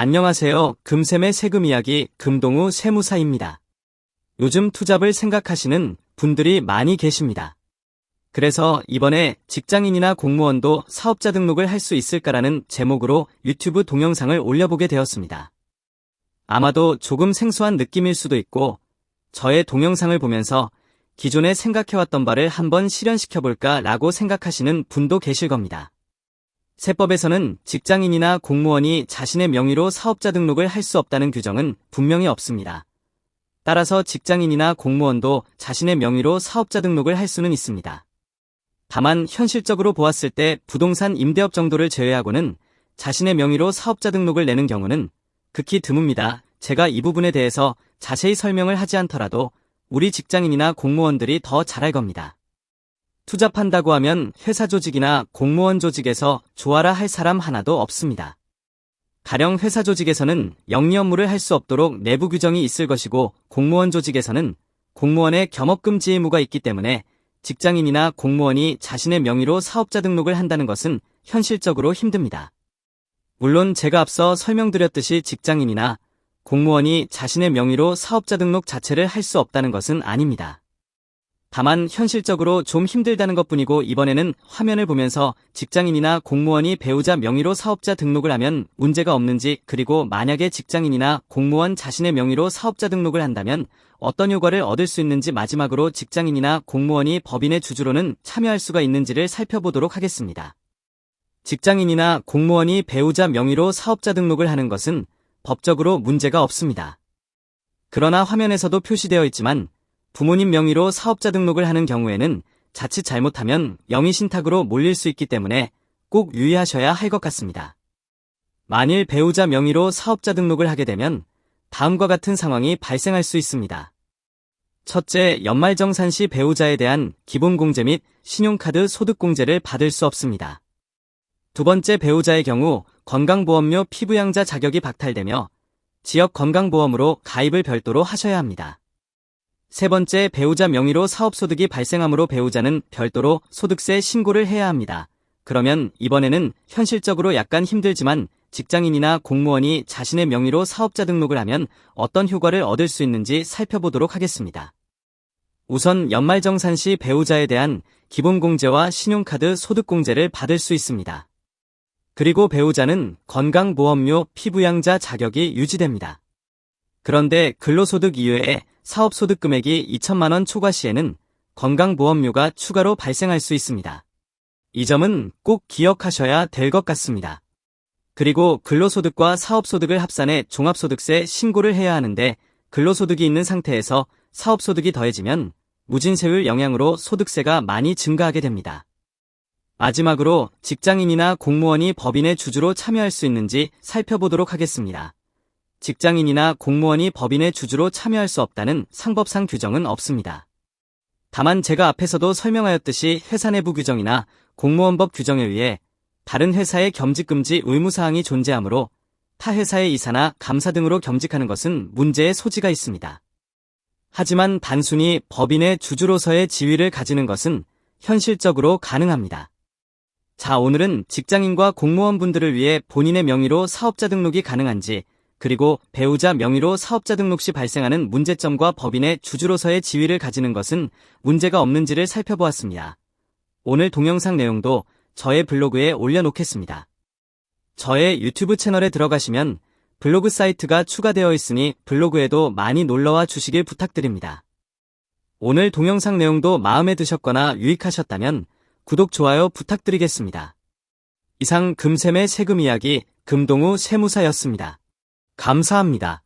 안녕하세요. 금샘의 세금 이야기 금동우 세무사입니다. 요즘 투잡을 생각하시는 분들이 많이 계십니다. 그래서 이번에 직장인이나 공무원도 사업자 등록을 할 수 있을까라는 제목으로 유튜브 동영상을 올려보게 되었습니다. 아마도 조금 생소한 느낌일 수도 있고 저의 동영상을 보면서 기존에 생각해왔던 바를 한번 실현시켜볼까 라고 생각하시는 분도 계실 겁니다. 세법에서는 직장인이나 공무원이 자신의 명의로 사업자 등록을 할 수 없다는 규정은 분명히 없습니다. 따라서 직장인이나 공무원도 자신의 명의로 사업자 등록을 할 수는 있습니다. 다만 현실적으로 보았을 때 부동산 임대업 정도를 제외하고는 자신의 명의로 사업자 등록을 내는 경우는 극히 드뭅니다. 제가 이 부분에 대해서 자세히 설명을 하지 않더라도 우리 직장인이나 공무원들이 더 잘할 겁니다. 투잡한다고 하면 회사 조직이나 공무원 조직에서 좋아라 할 사람 하나도 없습니다. 가령 회사 조직에서는 영리 업무를 할 수 없도록 내부 규정이 있을 것이고 공무원 조직에서는 공무원의 겸업금지 의무가 있기 때문에 직장인이나 공무원이 자신의 명의로 사업자 등록을 한다는 것은 현실적으로 힘듭니다. 물론 제가 앞서 설명드렸듯이 직장인이나 공무원이 자신의 명의로 사업자 등록 자체를 할 수 없다는 것은 아닙니다. 다만 현실적으로 좀 힘들다는 것뿐이고 이번에는 화면을 보면서 직장인이나 공무원이 배우자 명의로 사업자 등록을 하면 문제가 없는지 그리고 만약에 직장인이나 공무원 자신의 명의로 사업자 등록을 한다면 어떤 효과를 얻을 수 있는지 마지막으로 직장인이나 공무원이 법인의 주주로는 참여할 수가 있는지를 살펴보도록 하겠습니다. 직장인이나 공무원이 배우자 명의로 사업자 등록을 하는 것은 법적으로 문제가 없습니다. 그러나 화면에서도 표시되어 있지만 부모님 명의로 사업자 등록을 하는 경우에는 자칫 잘못하면 영의신탁으로 몰릴 수 있기 때문에 꼭 유의하셔야 할 것 같습니다. 만일 배우자 명의로 사업자 등록을 하게 되면 다음과 같은 상황이 발생할 수 있습니다. 첫째, 연말정산 시 배우자에 대한 기본공제 및 신용카드 소득공제를 받을 수 없습니다. 두 번째, 배우자의 경우 건강보험료 피부양자 자격이 박탈되며 지역 건강보험으로 가입을 별도로 하셔야 합니다. 세 번째, 배우자 명의로 사업소득이 발생하므로 배우자는 별도로 소득세 신고를 해야 합니다. 그러면 이번에는 현실적으로 약간 힘들지만 직장인이나 공무원이 자신의 명의로 사업자 등록을 하면 어떤 효과를 얻을 수 있는지 살펴보도록 하겠습니다. 우선 연말정산 시 배우자에 대한 기본공제와 신용카드 소득공제를 받을 수 있습니다. 그리고 배우자는 건강보험료 피부양자 자격이 유지됩니다. 그런데 근로소득 이외에 사업소득 금액이 2천만 원 초과 시에는 건강보험료가 추가로 발생할 수 있습니다. 이 점은 꼭 기억하셔야 될 것 같습니다. 그리고 근로소득과 사업소득을 합산해 종합소득세 신고를 해야 하는데 근로소득이 있는 상태에서 사업소득이 더해지면 무진세율 영향으로 소득세가 많이 증가하게 됩니다. 마지막으로 직장인이나 공무원이 법인의 주주로 참여할 수 있는지 살펴보도록 하겠습니다. 직장인이나 공무원이 법인의 주주로 참여할 수 없다는 상법상 규정은 없습니다. 다만 제가 앞에서도 설명하였듯이 회사 내부 규정이나 공무원법 규정에 의해 다른 회사의 겸직금지 의무사항이 존재하므로 타 회사의 이사나 감사 등으로 겸직하는 것은 문제의 소지가 있습니다. 하지만 단순히 법인의 주주로서의 지위를 가지는 것은 현실적으로 가능합니다. 자, 오늘은 직장인과 공무원분들을 위해 본인의 명의로 사업자 등록이 가능한지 그리고 배우자 명의로 사업자 등록 시 발생하는 문제점과 법인의 주주로서의 지위를 가지는 것은 문제가 없는지를 살펴보았습니다. 오늘 동영상 내용도 저의 블로그에 올려놓겠습니다. 저의 유튜브 채널에 들어가시면 블로그 사이트가 추가되어 있으니 블로그에도 많이 놀러와 주시길 부탁드립니다. 오늘 동영상 내용도 마음에 드셨거나 유익하셨다면 구독, 좋아요 부탁드리겠습니다. 이상 금샘의 세금 이야기 금동우 세무사였습니다. 감사합니다.